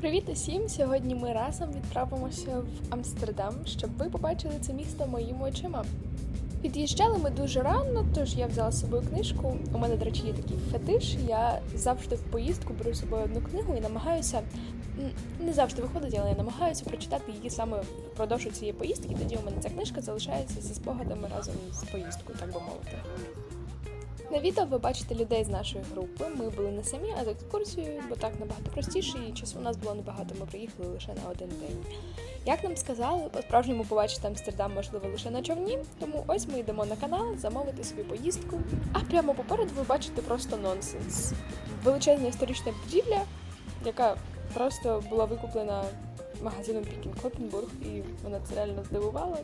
Привіт усім! Сьогодні ми разом відправимося в Амстердам, щоб ви побачили це місто моїми очима. Під'їжджали ми дуже рано, тож я взяла з собою книжку. У мене, до речі, є такий фетиш. Я завжди в поїздку беру з собою одну книгу і намагаюся не завжди виходить, але я намагаюся прочитати її саме впродовж цієї поїздки. Тоді у мене ця книжка залишається зі спогадами разом з поїздкою, так би мовити. На відео ви бачите людей з нашої групи. Ми були не самі, а з екскурсією, бо так набагато простіше, і часу у нас було небагато. Ми приїхали лише на один день. Як нам сказали, по-справжньому побачити Амстердам можливо лише на човні, тому ось ми йдемо на канал замовити собі поїздку. А прямо попереду ви бачите просто нонсенс. Величезна історична будівля, яка просто була викуплена магазином Пікін Клопенбург, і мене це реально здивувало.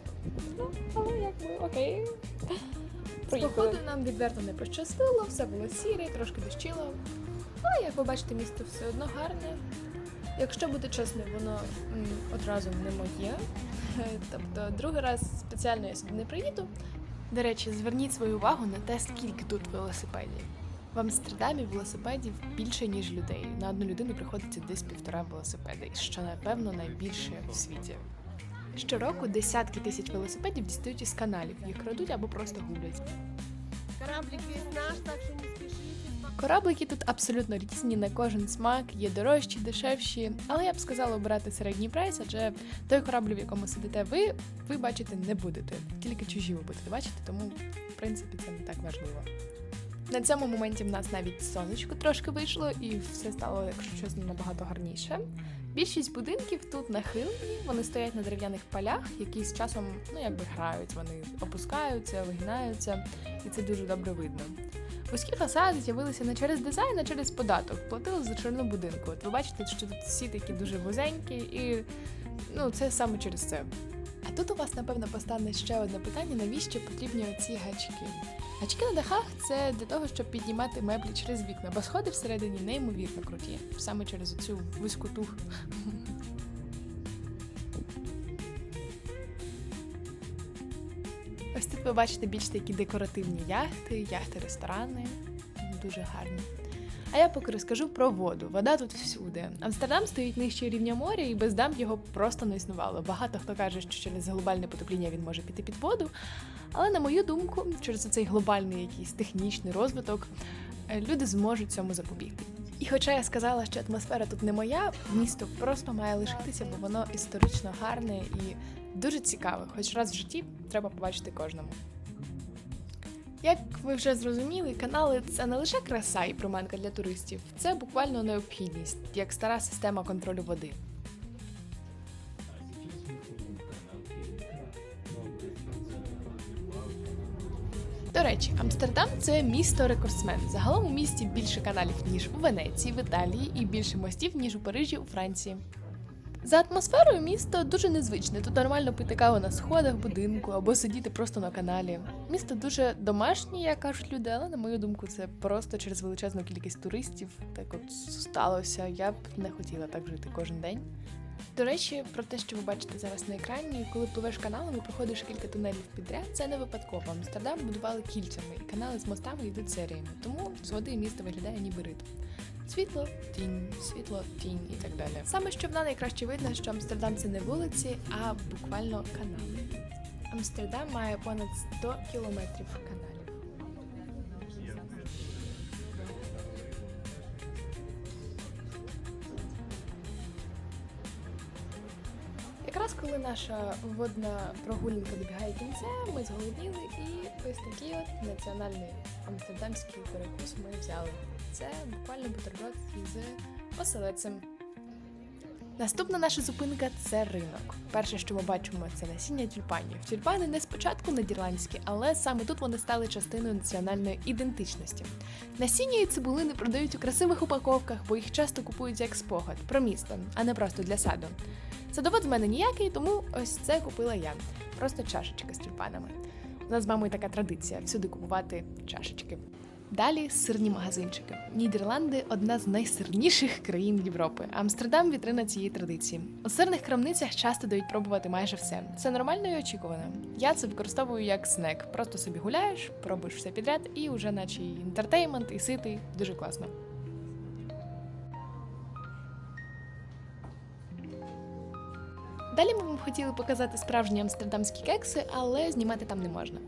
Ну, але якби окей. З походу нам відверто не пощастило, все було сіре, трошки дощило. Але як ви бачите, місто все одно гарне. Якщо бути чесною, воно м, одразу не моє. Тобто, другий раз спеціально я сюди не приїду. До речі, зверніть свою увагу на те, скільки тут велосипедів. В Амстердамі велосипедів більше, ніж людей. На одну людину приходиться десь півтора велосипеди, що напевно найбільше в світі. Щороку десятки тисяч велосипедів дістають із каналів, їх крадуть або просто гублять. Кораблик весь наш, так що не спішіть. Кораблики тут абсолютно різні на кожен смак, є дорожчі, дешевші, але я б сказала обирати середній прайс, адже той корабль, в якому сидите ви, ви бачити не будете. Тільки чужі ви будете бачити, тому в принципі це не так важливо. На цьому моменті в нас навіть сонечко трошки вийшло, і все стало, якщо чесно, набагато гарніше. Більшість будинків тут нахилені, вони стоять на дерев'яних полях, які з часом ну якби грають, вони опускаються, вигинаються, і це дуже добре видно. Вузькі фасади з'явилися не через дизайн, а через податок. Платили за ширину будинку. От ви бачите, що тут всі такі дуже вузенькі, і ну це саме через це. А тут у вас, напевно, постане ще одне питання: навіщо потрібні оці гачки? Гачки на дахах це для того, щоб піднімати меблі через вікна, бо сходи всередині неймовірно круті, саме через цю вузькоту. Ось тут ви бачите більш такі декоративні яхти, яхти-ресторани. Дуже гарні. А я поки розкажу про воду. Вода тут всюди. Амстердам стоїть нижче рівня моря, і без дамб його просто не існувало. Багато хто каже, що через глобальне потепління він може піти під воду. Але на мою думку, через цей глобальний якийсь технічний розвиток е, люди зможуть цьому запобігти. І хоча я сказала, що атмосфера тут не моя, місто просто має лишитися, бо воно історично гарне і дуже цікаве. Хоч раз в житті треба побачити кожному. Як ви вже зрозуміли, канали це не лише краса і приманка для туристів, це буквально необхідність, як стара система контролю води. До речі, Амстердам це місто рекордсмен. Загалом у місті більше каналів, ніж у Венеції, в Італії, і більше мостів, ніж у Парижі, у Франції. За атмосферою місто дуже незвичне. Тут нормально пити каву на сходах будинку або сидіти просто на каналі. Місто дуже домашнє, як кажуть люди, але на мою думку, це просто через величезну кількість туристів. Так от сталося. Я б не хотіла так жити кожен день. До речі, про те, що ви бачите зараз на екрані, коли пливеш каналом і проходиш кілька тунелів підряд, це не випадково. Амстердам будували кільцями, і канали з мостами йдуть серіями. Тому з води місто виглядає ніби ритм. Світло, тінь, світло, тінь і так далі. Саме з човна найкраще видно, що Амстердам це не вулиці, а буквально канали. Амстердам має понад 100 кілометрів каналів. Якраз коли наша водна прогулянка добігає кінця, ми зголодніли і ось такий от національний амстердамський перекус ми взяли. Це буквально бутерброд з оселедцем. Наступна наша зупинка це ринок. Перше, що ми бачимо, це насіння тюльпанів. Тюльпани не спочатку нідерландські, але саме тут вони стали частиною національної ідентичності. Насіння і цибулини продають у красивих упаковках, бо їх часто купують як спогад про місто, а не просто для саду. Садовод в мене ніякий, тому ось це купила я. Просто чашечка з тюльпанами. У нас з мамою така традиція всюди купувати чашечки. Далі сирні магазинчики. Нідерланди одна з найсирніших країн Європи. Амстердам вітрина цієї традиції. У сирних крамницях часто дають пробувати майже все. Це нормально і очікувано. Я це використовую як снек. Просто собі гуляєш, пробуєш все підряд, і вже наче і інтертеймент, і ситий. Дуже класно. Далі ми вам хотіли показати справжні амстердамські кекси, але знімати там не можна.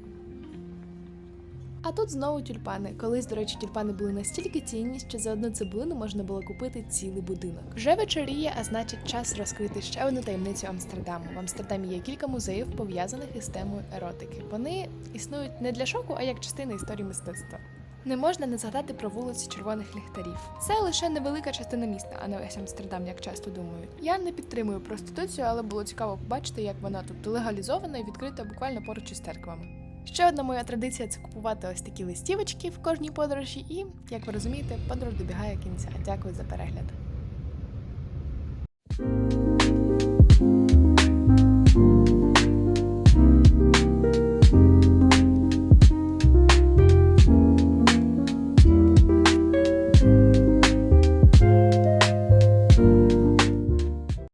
А тут знову тюльпани. Колись, до речі, тюльпани були настільки цінні, що за одну цибулину можна було купити цілий будинок. Вже вечоріє, а значить, час розкрити ще одну таємницю Амстердаму. В Амстердамі є кілька музеїв, пов'язаних із темою еротики. Вони існують не для шоку, а як частина історії мистецтва. Не можна не згадати про вулиці червоних ліхтарів. Це лише невелика частина міста, а не весь Амстердам, як часто думають. Я не підтримую проституцію, але було цікаво побачити, як вона тут легалізована і відкрита буквально поруч із церквами. Ще одна моя традиція це купувати ось такі листівочки в кожній подорожі, і, як ви розумієте, подорож добігає кінця. Дякую за перегляд.